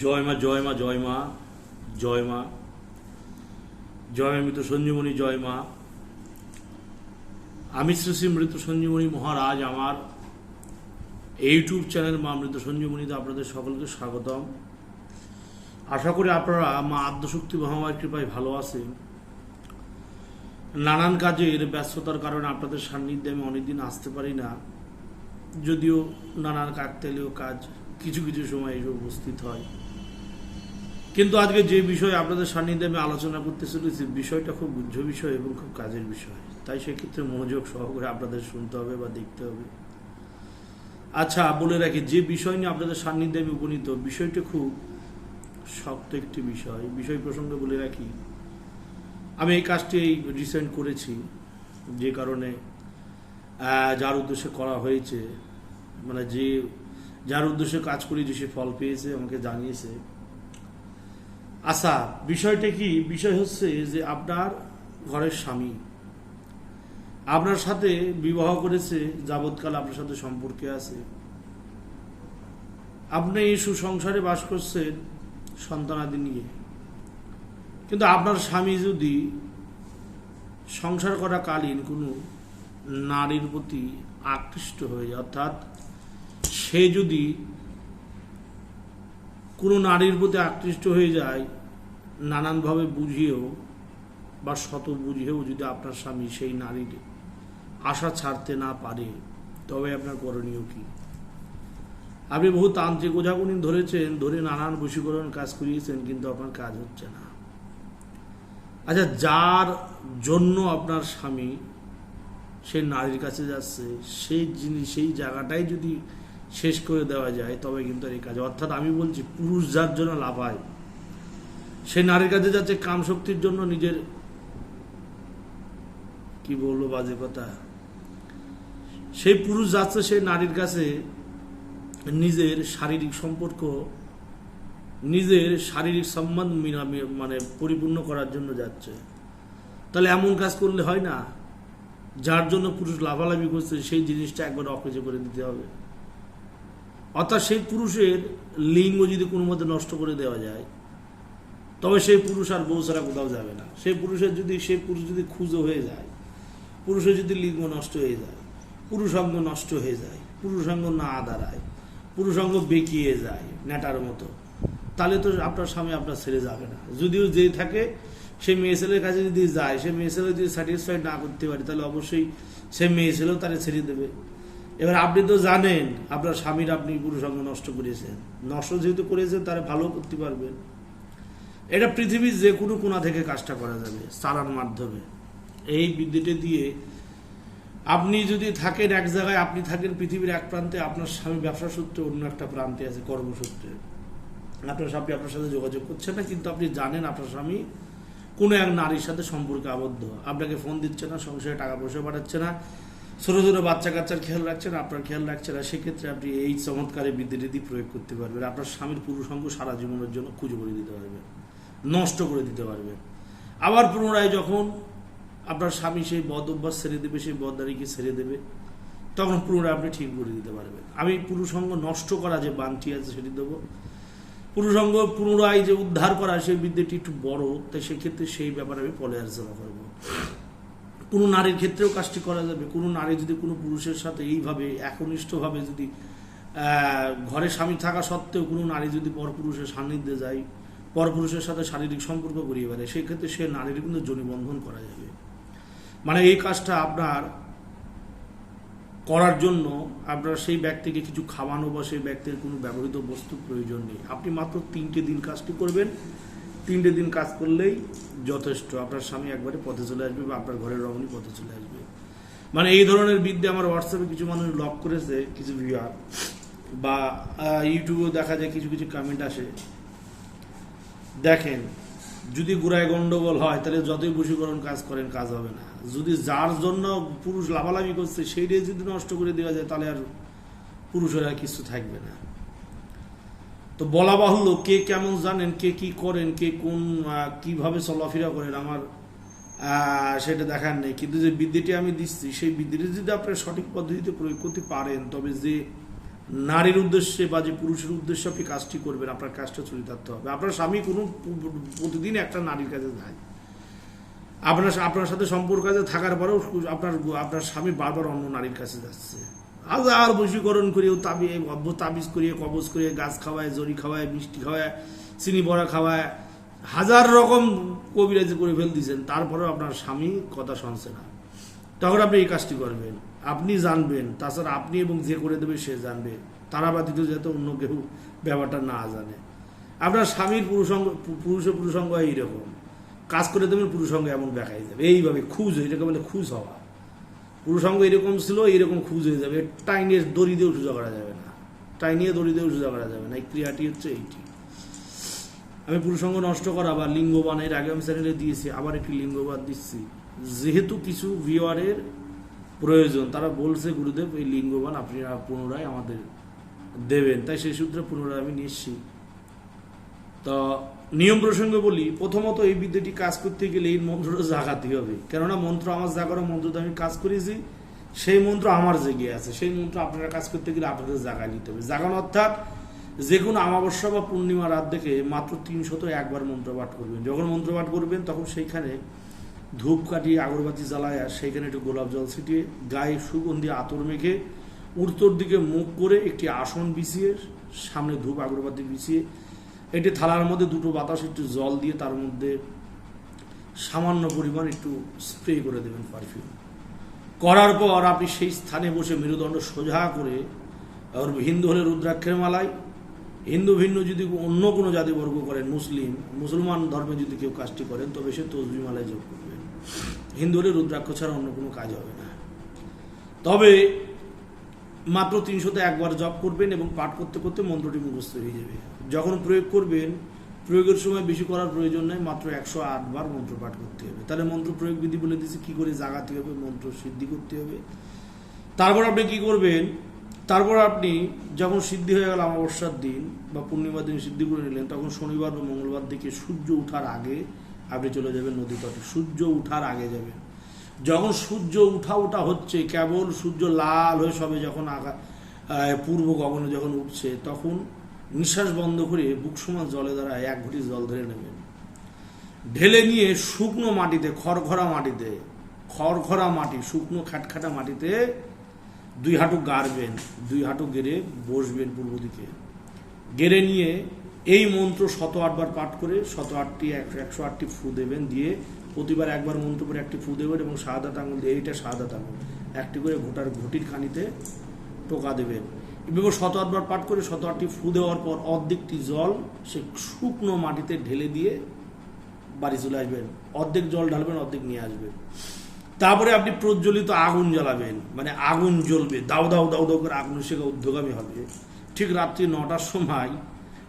জয় মা জয় মা জয় মা জয় মা। জয় মা মৃত সঞ্জীবনী, জয় মা। আমি শ্রী শ্রী মৃত সঞ্জীবনী মহারাজ আমার। ইউটিউব চ্যানেল মা মৃত সঞ্জীবনীতে আপনাদের সকলকে স্বাগতম। আশা করি আপনারা মা আদ্যশক্তি মহামারীর কৃপায় ভালো আছেন। নানান কাজের ব্যস্ততার কারণে আপনাদের সান্নিধ্যে আমি অনেকদিন আসতে পারি না। যদিও নানান কাকতালীয় কাজ কিছু কিছু সময় এসে উপস্থিত হয়। কিন্তু আজকে যে বিষয়ে আপনাদের সান্নিধ্যে আমি আলোচনা করতে চলেছি, বিষয়টা খুব গুজ্জ বিষয় এবং খুব কাজের বিষয়। তাই সেক্ষেত্রে মনোযোগ সহকারে আপনাদের শুনতে হবে বা দেখতে হবে। আচ্ছা বলে রাখি, যে বিষয় নিয়ে আপনাদের সান্নিধ্যে আমি উপনীত, বিষয়টা খুব শক্ত একটি বিষয়। বিষয় প্রসঙ্গে বলে রাখি, আমি এই কাজটি এই রিসেন্ট করেছি, যে কারণে যার উদ্দেশ্যে করা হয়েছে মানে যে, যার উদ্দেশ্যে কাজ করি যে সে ফল পেয়েছে, আমাকে জানিয়েছে। আচ্ছা বিষয়টা কি? বিষয় হচ্ছে যে আপনার ঘরের স্বামী আপনার সাথে বিবাহ করেছে, যাবৎকাল আপনার সাথে সম্পর্কে আছে। আপনি এই সুসংসারে বাস করছেন সন্তানাদি নিয়ে। কিন্তু আপনার স্বামী যদি সংসার করা কালীন কোনো নারীর প্রতি আকৃষ্ট হয়ে যায়, অর্থাৎ সে যদি কোনো নারীর প্রতি আকৃষ্ট হয়ে যায় নানানভাবে বুঝিয়েও বা শত বুঝিয়েও যদি আপনার স্বামী সেই নারীর আশা ছাড়তে না পারে, তবে আপনার করণীয় কি? আপনি বহু তান্ত্রিক ওঝাগুনি ধরেছেন, ধরে নানান বশীকরণ কাজ করিয়েছেন, কিন্তু আপনার কাজ হচ্ছে না। আচ্ছা যার জন্য আপনার স্বামী সে নারীর কাছে যাচ্ছে, সেই জিনিস, সেই জায়গাটাই যদি শেষ করে দেওয়া যায়, তবে কিন্তু এই কাজ অর্থাৎ আমি বলছি, পুরুষ যার জন্য লাভায় সে নারীর কাছে যাচ্ছে কাম শক্তির জন্য নিজের, কি বলব বাজে কথা? সেই পুরুষ যাচ্ছে সেই নারীর কাছে নিজের শারীরিক সম্পর্ক, নিজের শারীরিক সম্মান মানে পরিপূর্ণ করার জন্য যাচ্ছে। তাহলে এমন কাজ করলে হয় না? যার জন্য পুরুষ লাভালাভি করছে, সেই জিনিসটা একবার অকেজে করে দিতে হবে। অর্থাৎ সেই পুরুষের লিঙ্গ যদি কোনো মতে নষ্ট করে দেওয়া যায় তবে সেই পুরুষ আর বউ ছাড়া কোথাও যাবে না। সেই পুরুষের যদি সেই পুরুষ যদি খুঁজো হয়ে যায়, পুরুষের যদি লিঙ্গ নষ্ট হয়ে যায়, পুরুষাঙ্গ নষ্ট হয়ে যায়, পুরুষাঙ্গ না দাঁড়ায়, পুরুষাঙ্গ বেঁকিয়ে যায় নেটার মতো, তাহলে তো আপনার স্বামী আপনার ছেড়ে যাবে না। যদিও যে থাকে সে মেয়ে ছেলের কাছে যদি যায় সে মেয়ে ছেলে যদি স্যাটিসফাইড না করতে পারে, তাহলে অবশ্যই সে মেয়ে ছেলেও তারা ছেড়ে দেবে। এবার আপনি তো জানেন, আপনার স্বামীর আপনি পুরুষাঙ্গ নষ্ট করেছেন। নষ্ট যেহেতু করেছেন, তারা ভালো করতে পারবেন। এটা পৃথিবীর যে কোনো কোনা থেকে কাজটা করা যাবে চালার মাধ্যমে। এই বিদ্যুটে দিয়ে আপনি যদি থাকেন এক জায়গায়, আপনি থাকেন পৃথিবীর এক প্রান্তে, আপনার স্বামী ব্যবসা সূত্রে অন্য একটা প্রান্তে আছে, কর্মসূত্রে। আপনার স্বামী আপনার সাথে যোগাযোগ করছে না, কিন্তু আপনি জানেন আপনার স্বামী কোনো এক নারীর সাথে সম্পর্কে আবদ্ধ। আপনাকে ফোন দিচ্ছে না, সংসারে টাকা পয়সা পাঠাচ্ছে না, ছোটো ছোটো বাচ্চা কাচ্চার খেয়াল রাখছে না, আপনার খেয়াল রাখছে না, সেক্ষেত্রে আপনি এই চমৎকারের বিদ্যুটি প্রয়োগ করতে পারবেন। আপনার স্বামীর পুরুষাঙ্গ সারা জীবনের জন্য খুঁজে করে দিতে পারবেন। নষ্ট করে দিতে পারবেন আবার পুনরায় যখন আপনার স্বামী সেই বদ অভ্যাস ছেড়ে দেবে, সেই বদদারিকে ছেড়ে দেবে, তখন পুনরায় আপনি ঠিক করে দিতে পারবেন। আমি পুরুষাঙ্গ নষ্ট করা যে বানটি আছে সেটি দেবো। পুরুষাঙ্গ পুনরায় যে উদ্ধার করা সেই বিদ্যাটি একটু বড়, তাই সেক্ষেত্রে সেই ব্যাপারে আমি পলে আলোচনা করব। কোনো নারীর ক্ষেত্রেও কাজটি করা যাবে। কোনো নারী যদি কোনো পুরুষের সাথে এইভাবে একনিষ্ঠভাবে যদি ঘরে স্বামী থাকা সত্ত্বেও কোনো নারী যদি পর পুরুষের সান্নিধ্যে যায় পরপুরুষের সাথে শারীরিক সম্পর্ক করিয়ে পারে সেক্ষেত্রে সে নারীর কিন্তু জনিবন্ধন করা যাবে। মানে এই কাজটা আপনার করার জন্য আপনার সেই ব্যক্তিকে কিছু খাওয়ানো বা সেই ব্যক্তির কোনো ব্যবহৃত বস্তু প্রয়োজন নেই। আপনি মাত্র তিনটে দিন কাজটি করবেন। তিনটে দিন কাজ করলেই যথেষ্ট। আপনার স্বামী একবারে পথে চলে আসবে বা আপনার ঘরের রমণী পথে চলে আসবে। মানে এই ধরনের বিদ্যা আমার হোয়াটসঅ্যাপে কিছু মানুষ লক করেছে, কিছু ভিউয়ার বা ইউটিউবেও দেখা যায় কিছু কিছু কমেন্ট আসে। দেখেন, যদি গোড়ায় গন্ডগোল হয়, তাহলে যতই বশীকরণ কাজ করেন, কাজ হবে না। যদি যার জন্য পুরুষ লাভালাভি করছে, সেইটাই যদি নষ্ট করে দেওয়া যায়, তাহলে আর পুরুষের আর কিছু থাকবে না। তো বলা বাহুল্য, কে কেমন জানেন, কে কি করেন, কে কোন কীভাবে চলাফেরা করেন, আমার সেটা দেখার নেই। কিন্তু যে বিদ্যুটি আমি দিচ্ছি, সেই বিদ্যুটি যদি আপনার সঠিক পদ্ধতিতে প্রয়োগ করতে পারেন, তবে যে নারীর উদ্দেশ্যে বা যে পুরুষের উদ্দেশ্যে আপনি কাজটি করবেন, আপনার কাজটা চরিতার্থ হবে। আপনার স্বামী কোনো প্রতিদিন একটা নারীর কাছে যায়। আপনার আপনার সাথে সম্পর্ক আছে, থাকার পরেও আপনার আপনার স্বামী বারবার অন্য নারীর কাছে যাচ্ছে। হাজার বশীকরণ করিয়ে অব্য তাবিজ করিয়ে, কবজ করিয়ে, গাছ খাওয়ায় জরি খাওয়ায়, মিষ্টি খাওয়ায়, চিনি বড়া খাওয়ায়, হাজার রকম কবিরাজি করে ফেল দিয়েছেন। তারপরেও আপনার স্বামী কথা শুনছে না। তখন আপনি এই কাজটি করবেন। আপনি জানবেন, তাছাড়া আপনি এবং যে করে দেবে সে জানবে। তারা ব্যতীত যাতে অন্য কেউ ব্যাপারটা না জানে। আপনার স্বামীর পুরুষঙ্গ পুরুষের পুরুষঙ্গ এইরকম কাজ করে দেবেন, পুরুষঙ্গ এমন দেখাই যাবে। এইভাবে খুঁজ, এটাকে বলে খুঁজ হওয়া। পুরুষঙ্গ এরকম ছিল, এইরকম খুঁজ হয়ে যাবে। টাইনিয়ে দড়ি দিয়েও সোজা করা যাবে না। টাইনিয়ে দড়ি দিয়েও সোজা করা যাবে না। এই ক্রিয়াটি হচ্ছে এইটি। আমি পুরুষঙ্গ নষ্ট করা বা লিঙ্গবান এর আগে আমি চ্যানেলে দিয়েছি, আবার একটি লিঙ্গবাদ দিচ্ছি। যেহেতু কিছু ভিওয়ারের প্রয়োজন। তারা বলছে, গুরুদেব, এই লিঙ্গবান আপনি পুনরায় আমাদের দেবেন। তাই সেই সূত্রে পুনরায় আমি নিচ্ছি তো নিয়ম প্রসঙ্গে বলি, প্রথমত এই বিদ্যাটি কাজ করতে গেলে এই মন্ত্রটা জাগাতে হবে। কেননা মন্ত্র আমার জাগারও মন্ত্রতে আমি কাজ করেছি, সেই মন্ত্র আমার জেগে আছে। সেই মন্ত্র আপনারা কাজ করতে গেলে আপনাদের জাগায় নিতে হবে। জাগানো অর্থাৎ যে কোনো আমাবস্যা বা পূর্ণিমা রাত দেখে মাত্র তিনশত একবার মন্ত্র পাঠ করবেন। যখন মন্ত্র পাঠ করবেন, তখন সেইখানে ধূপ কাটি আগরবাতি জ্বালায় আর সেইখানে একটু গোলাপ জল ছিটিয়ে গায়ে সুগন্ধি আতর মেখে উত্তর দিকে মুখ করে একটি আসন বিছিয়ে সামনে ধূপ আগরবাতি বিছিয়ে একটি থালার মধ্যে দুটো বাতাস, একটু জল দিয়ে তার মধ্যে সামান্য পরিমাণ একটু স্প্রে করে দেবেন পারফিউম করার পর আপনি সেই স্থানে বসে মেরুদণ্ড সোজা করে আর হিন্দু হলে রুদ্রাক্ষের মালায়, হিন্দু ভিন্ন যদি অন্য কোনো জাতিবর্গ করেন, মুসলিম, মুসলমান ধর্মে যদি কেউ কাজটি করেন, তবে সে তসবি মালায় যোগ করবেন হিন্দু হলে রুদ্রাক্ষ ছাড়া অন্য কোনো কাজ হবে না। তবে মাত্র তিনশোতে একবার জপ করবেন এবং পাঠ করতে করতে মন্ত্রটি মুখস্থ হয়ে যাবে। যখন প্রয়োগ করবেন, প্রয়োগের সময় বেশি করার প্রয়োজন নেই, মাত্র একশো বার মন্ত্র পাঠ করতে হবে। তাহলে মন্ত্র প্রয়োগ বিধি বলে দিয়েছে, কী করে জাগাতে হবে, মন্ত্র সিদ্ধি করতে হবে। তারপর আপনি কি করবেন, তারপর আপনি যখন সিদ্ধি হয়ে গেল অমাবস্যার দিন বা পূর্ণিমার দিন সিদ্ধি করে নিলেন, তখন শনিবার বা মঙ্গলবার দিকে সূর্য ওঠার আগে আপনি চলে যাবেন নদী তটে সূর্য ওঠার আগে যাবেন। যখন সূর্য উঠা উঠা হচ্ছে, কেবল সূর্য লাল হয়ে সবে যখন আগা পূর্ব গগনে যখন উঠছে, তখন নিঃশ্বাস বন্ধ করে বুক সমান জলে দ্বারা এক ঘটি জল ধরে নেবেন। ঢেলে নিয়ে শুকনো মাটিতে, খড়খড়া মাটিতে, খড়খড়া মাটি, শুকনো খাটখাটা মাটিতে দুই হাঁটু গাড়বেন, দুই হাঁটু গেড়ে বসবেন পূর্ব দিকে। গেড়ে নিয়ে এই মন্ত্র শত আটবার পাঠ করে শত আটটি একশো একশো আটটি ফু দেবেন, দিয়ে প্রতিবার একবার মন্ত্র করে একটি ফু দেবেন এবং সাদা আঙুল দিয়ে এইটা সাদাত আঙুল একটি করে ঘোটার ঘটির খানিতে টোকা দেবেন। এবং শত আটবার পাঠ করে শত আটটি ফু দেওয়ার পর অর্ধেকটি জল সে শুকনো মাটিতে ঢেলে দিয়ে বাড়ি চলে আসবেন। অর্ধেক জল ঢালবেন, অর্ধেক নিয়ে আসবেন। তারপরে আপনি প্রজ্বলিত আগুন জ্বালাবেন মানে আগুন জ্বলবে দাউ দাউ দাউ দাউ করে আগুন সেটা উদ্যোগামী হবে। ঠিক রাত্রি নটার সময়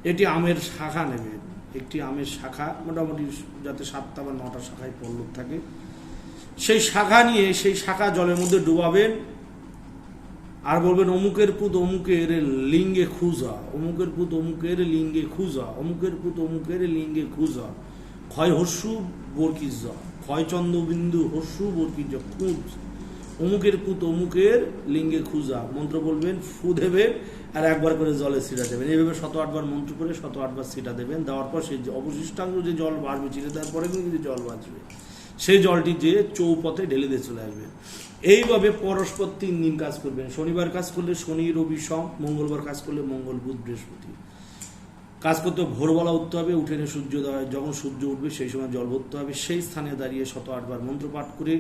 এটি আমের শাখা নেবেন একটি আমের শাখা, মোটামুটি যাতে সাতটা বা নটা শাখায় পল্লব থাকে। সেই শাখা নিয়ে সেই শাখা জলের মধ্যে ডুবাবেন। আর বলবেন, অমুকের পুত অমুকের লিঙ্গে খুঁজা, অমুকের পুত অমুকের লিঙ্গে খুঁজা, অমুকের পুত অমুকের লিঙ্গে খুঁজা। ক্ষয় হস্যু বরকিজ ক্ষয় চন্দ্রবিন্দু হস্যু বরকিজ খুঁজ। অমুকের পুত অমুকের লিঙ্গে খুঁজা। মন্ত্র বলবেন, ফু দেবেন, আর একবার করে জলে ছিটা দেবেন। এইভাবে শত আটবার মন্ত্র করে শত আটবার ছিটা দেবেন। দেওয়ার পর সেই যে অবশিষ্টাংশ যে জল বাড়বে, ছিটে দেওয়ার পরে কিন্তু জল বাঁচবে। সেই জলটি যে চৌপথে ঢেলে দিয়ে চলে আসবে। এইভাবে পরস্পর তিন দিন কাজ করবেন। শনিবার কাজ করলে শনি, রবি, সম, মঙ্গলবার কাজ করলে মঙ্গল, বুধ, বৃহস্পতি। কাজ করতে ভোরবেলা উঠতে হবে, উঠে সূর্যোদয় যখন সূর্য উঠবে সেই সময় জল ভরতে হবে। সেই স্থানে দাঁড়িয়ে শত আটবার মন্ত্র পাঠ করে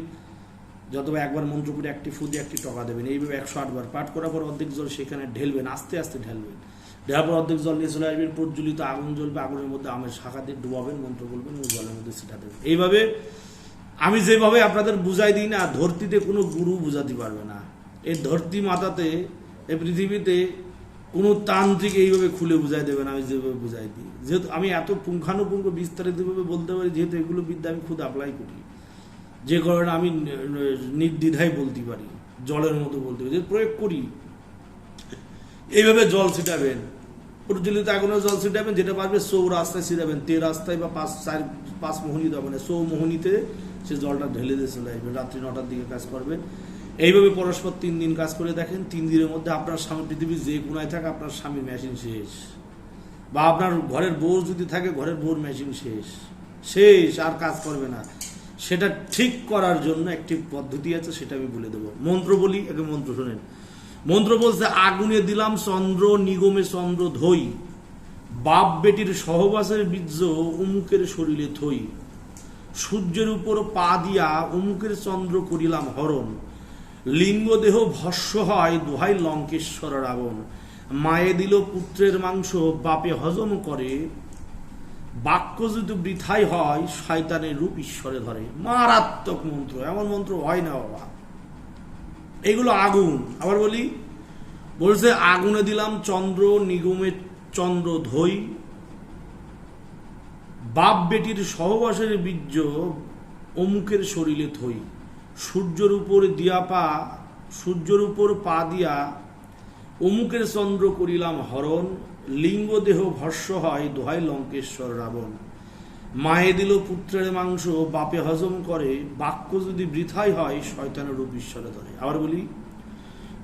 যতবার একবার মন্ত্র করে একটি ফুদে একটি টকা দেবেন। এইভাবে একশো আটবার পাঠ করার পর অর্ধেক জল সেখানে ঢেলবেন, আস্তে আস্তে ঢেলবেন। ঢেলার পর অর্ধেক জল নিয়ে চলে আসবেন, প্রজ্বলিত আগুন জ্বলবে, আগুনের মধ্যে আমের শাখা দিয়ে ডুবাবেন, মন্ত্র বলবেন এবং জলের মধ্যে সেটা দেবেন। এইভাবে আমি যেভাবে আপনাদের বুঝাই দিই না, ধরতিতে কোনো গুরু বুঝাতে পারবে না। এই ধরতি মাথাতে, এই পৃথিবীতে কোনো তান্ত্রিক এইভাবে খুলে বুঝাই দেবে না, আমি যেভাবে বুঝাই দিই। যেহেতু আমি এত পুঙ্খানুপুঙ্খ বিস্তারিতভাবে বলতে পারি, যেহেতু এগুলো বিদ্যা, আমি খুদ অ্যাপ্লাই করি। যে কারণে আমি নির্দ্বিধায় বলতে পারি, জলের মতো বলতে পারি প্রয়োগ করি। এইভাবে জল ছিটাবেন। প্রজ্বলিত আগুনে জল ছিটাবেন, যেটা পারবে সৌ রাস্তায় ছিটাবেন। তে রাস্তায় বা পাঁচ, চার, পাঁচ মোহনী দেবেন চৌ মোহনীতে সে জলটা ঢেলে দিয়ে চলে আসবেন রাত্রি নটার দিকে কাজ করবেন এইভাবে পরস্পর তিন দিন কাজ করে দেখেন, তিন দিনের মধ্যে আপনার স্বামী পৃথিবীর যে কোনায় থাকে, আপনার স্বামীর মেশিন শেষ। বা আপনার ঘরের বউ যদি থাকে, ঘরের বউর মেশিন শেষ। শেষ, আর কাজ করবে না। সেটা ঠিক করার জন্য একটি পদ্ধতি আছে, সেটা আমি বলে দেবো। মন্ত্র বলি একে মন্ত্র শোনেন। মন্ত্র বলছে, আগুনে দিলাম চন্দ্র, নিগমে চন্দ্র ধই। বাপ বেটির সহবাসের বীর্য উমুকের শরীরে থই। সূর্যের উপর পা দিয়া উমুকের চন্দ্র করিলাম হরণ। লিঙ্গ দেহ ভস্য হয় দোহাই লঙ্কেশ্বর রাবণ। মায়ে দিল পুত্রের মাংস, বাপে হজম করে বাক্য যদি বৃথাই হয়, শয়তানের রূপ ঈশ্বরে ধরে। মারাত্মক মন্ত্র, এমন মন্ত্র হয় না বাবা। এগুলো আগুন। আবার বলি, বলছে, আগুনে দিলাম চন্দ্র, নিগমে চন্দ্র ধই। বাপ বেটির সহবাসের বীর্য অমুকের শরীরে থই। সূর্যর উপর দিয়া পা, সূর্যের উপর পা দিয়া অমুকের চন্দ্র করিলাম হরণ। লিঙ্গ দেহ ভস্য হয় দোহাই লঙ্কেশ্বর রাবণ। মায়ে দিল পুত্রের মাংস, বাপে হজম করে, বাক্য যদি বৃথাই হয়, শয়তানের রূপ ঈশ্বরে ধরে। আবার বলি,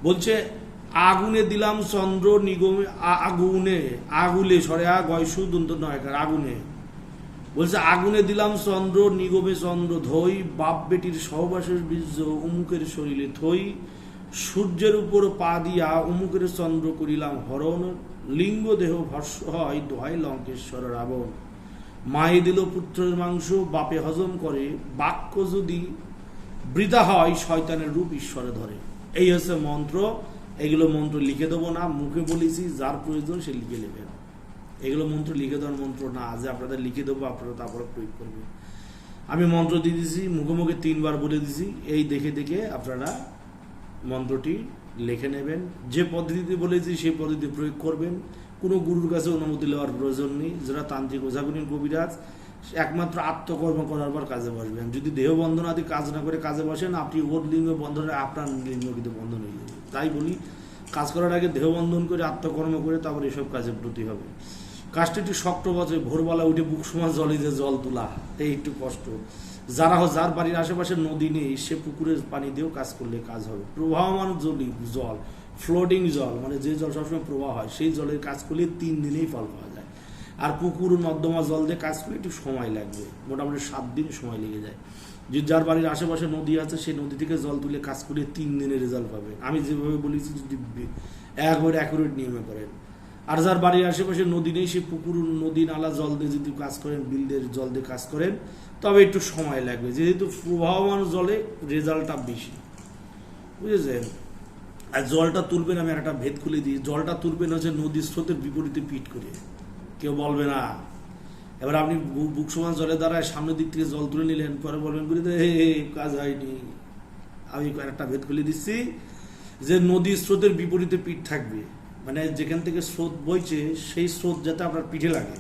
বলছে, আগুনে দিলাম চন্দ্র নিগমে আগুনে, আগুলে, সরে আ গয়সু দন্ত নয়কার, আগুনে। বলছে, আগুনে দিলাম চন্দ্র নিগমে চন্দ্র ধই, বাপ বেটির সহবাসের বীর্য উমুকের শরীরে থই, সূর্যের উপর পা দিয়া উমুকের চন্দ্র করিলাম হরণ লিঙ্গ দেহ ভস্য হয় দোহাই লঙ্কেশ্বর রাবণ মায়ে দিল পুত্রের মাংস, বাপে হজম করে, বাক্য যদি বৃথা হয়, শয়তানের রূপ ঈশ্বরে ধরে। এই হচ্ছে মন্ত্র। এগুলো মন্ত্র লিখে দেবো না, মুখে বলেছি, যার প্রয়োজন সে লিখে নেবেন এগুলো মন্ত্র লিখে দেওয়ার মন্ত্র না, যে আপনাদের লিখে দেবো, আপনারা তারপরে প্রয়োগ করবেন। আমি মন্ত্র দিয়ে দিছি মুখে মুখে তিনবার বলে দিছি এই দেখে দেখে আপনারা মন্ত্রটি লিখে নেবেন। যে পদ্ধতিতে বলেছি সেই পদ্ধতি প্রয়োগ করবেন। কোনো গুরুর কাছে অনুমতি নেওয়ার প্রয়োজন নেই। যারা তান্ত্রিক ওঝাগুনির কবিরাজ, একমাত্র আত্মকর্ম করার পর কাজে বসবেন। যদি দেহ বন্ধন আদি কাজ না করে কাজে বসেন, আপনি ওর লিঙ্গ বন্ধনে আপনার লিঙ্গ কিন্তু বন্ধন হয়ে যাবে। তাই বলি, কাজ করার আগে দেহ বন্ধন করে, আত্মকর্ম করে, তারপর এসব কাজে ব্রতী হবে কাজটা একটু শক্ত বছর ভোরবেলা উঠে বুক সময় জলে যে জল তোলা এই একটু কষ্ট। যারা যার বাড়ির আশেপাশে নদী নেই, সে পুকুরের পানি দিয়েও কাজ করলে কাজ হবে। প্রবাহমান জলই জল ফ্লোটিং জল মানে যে জল সবসময় প্রবাহ হয়, সেই জলের কাজ করলে তিন দিনেই ফল পাওয়া যায়। আর পুকুর, নর্দমা জল দিয়ে কাজ করলে একটু সময় লাগবে, মোটামুটি সাত দিন সময় লেগে যায়। যে যার বাড়ির আশেপাশে নদী আছে সেই নদী থেকে জল তুলে কাজ করলে তিন দিনের রেজাল্ট পাবে। আমি যেভাবে বলেছি, যদি একবারে অ্যাকুরেট নিয়মে করেন। আর যার বাড়ির আশেপাশে নদী নেই, সে পুকুর, নদী, নালা, জল দিয়ে যদি কাজ করেন বিলদের জল দিয়ে কাজ করেন তবে একটু সময় লাগবে। যেহেতু প্রবাহমান জলে রেজাল্টটা বেশি। বুঝেছেন? আর জলটা তুলবেন আমি একটা ভেদ খুলে দিই। জলটা তুলবেন হচ্ছে নদীর স্রোতের বিপরীতে পিট করে। কেউ বলবে না। এবার আপনি বুক সমান জলে দাঁড়ায় সামনের দিক থেকে জল তুলে নিলেন পরে বলবেন হে হে, কাজ হয়নি। আমি একটা ভেদ খুলে দিচ্ছি যে নদীর স্রোতের বিপরীতে পিঠ থাকবে। মানে যেখান থেকে স্রোত বইছে সেই স্রোত যাতে আপনার পিঠে লাগে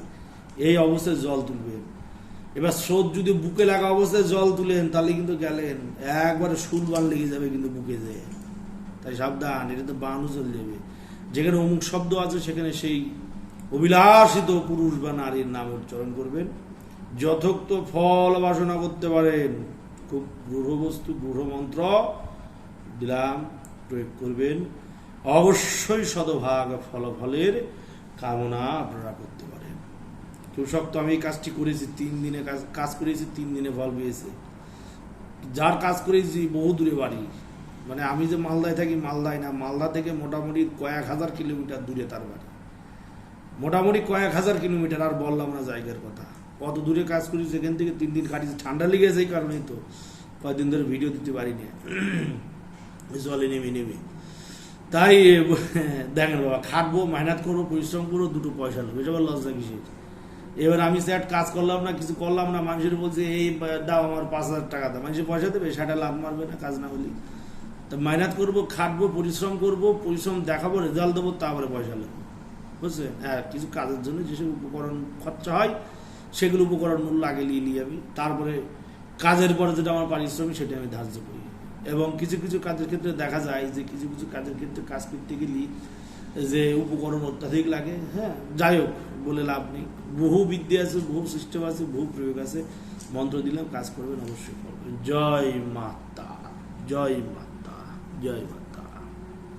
এই অবস্থায় জল তুলবেন। এবার স্রোত যদি বুকে লাগা অবস্থায় জল তুলেন, তাহলে কিন্তু গেলেন। একবারে সুল বান লেগে যাবে কিন্তু বুকে যেয়ে তাই সাবধান, এটা তো বানও চলে যাবে যেখানে অমুক শব্দ আছে, সেখানে সেই অভিলাষিত পুরুষ বা নারীর নাম উচ্চারণ করবেন। যথোক্ত ফল বাসনা করতে পারেন। খুব গৃহ বস্তু গৃহ মন্ত্র দিলাম, প্রয়োগ করবেন। অবশ্যই শতভাগ ফলাফলের কামনা আপনারা করতে পারেন। কৃষক তো আমি কাজটি করেছি, তিন দিনে কাজ কাজ করেছি, তিন দিনে ফল পেয়েছে। যার কাজ করেছি বহু দূরে বাড়ি। মানে আমি যে মালদায় থাকি, মালদায় না, মালদা থেকে মোটামুটি কয়েক হাজার কিলোমিটার দূরে তার বাড়ি। মোটামুটি কয়েক হাজার কিলোমিটার, আর বললাম না জায়গার কথা। কত দূরে কাজ করি সেখান থেকে তিন দিন কাটিয়েছি। ঠান্ডা লেগেছে এই কারণেই তো কয়েকদিন ধরে ভিডিও দিতে পারিনি। জলে নেমে নেমে। তাই দেখেন বাবা, খাটবো, মেহনত করব, পরিশ্রম করব, দুটো পয়সা নেব। এটা লজ্জা কিসের। এবার আমি স্যার কাজ করলাম না, কিছু করলাম না, মানুষের বলছে, এই দাও আমার পাঁচ হাজার টাকা দাও। মানুষের পয়সা দেবে, সেটা লাভ মারবে না, কাজ না হলে। তো মেহনত করব, খাটবো, পরিশ্রম করব, পরিশ্রম দেখাবো, রেজাল্ট দেবো, তারপরে পয়সা নেব। বুঝছেন? হ্যাঁ কিছু কাজের জন্য যেসব উপকরণ খরচা হয়, সেগুলো উপকরণ মূল্য আগে নিয়ে নিই আমি। তারপরে কাজের পরে যেটা আমার পারিশ্রমিক, সেটা আমি ধার্য করি। এবং কিছু কিছু কাজের ক্ষেত্রে দেখা যায় যে, কিছু কিছু কাজের ক্ষেত্রে কাজ করতে গেলে যে উপকরণ অত্যাধিক লাগে হ্যাঁ যাই হোক, বলে লাভ নেই। বহু বিদ্যা আছে, বহু সিস্টেম আছে, বহু প্রয়োগ আছে। মন্ত্র দিলাম, কাজ করবেন, অবশ্যই করবেন। জয় মাতা জয় মাতা, জয় মা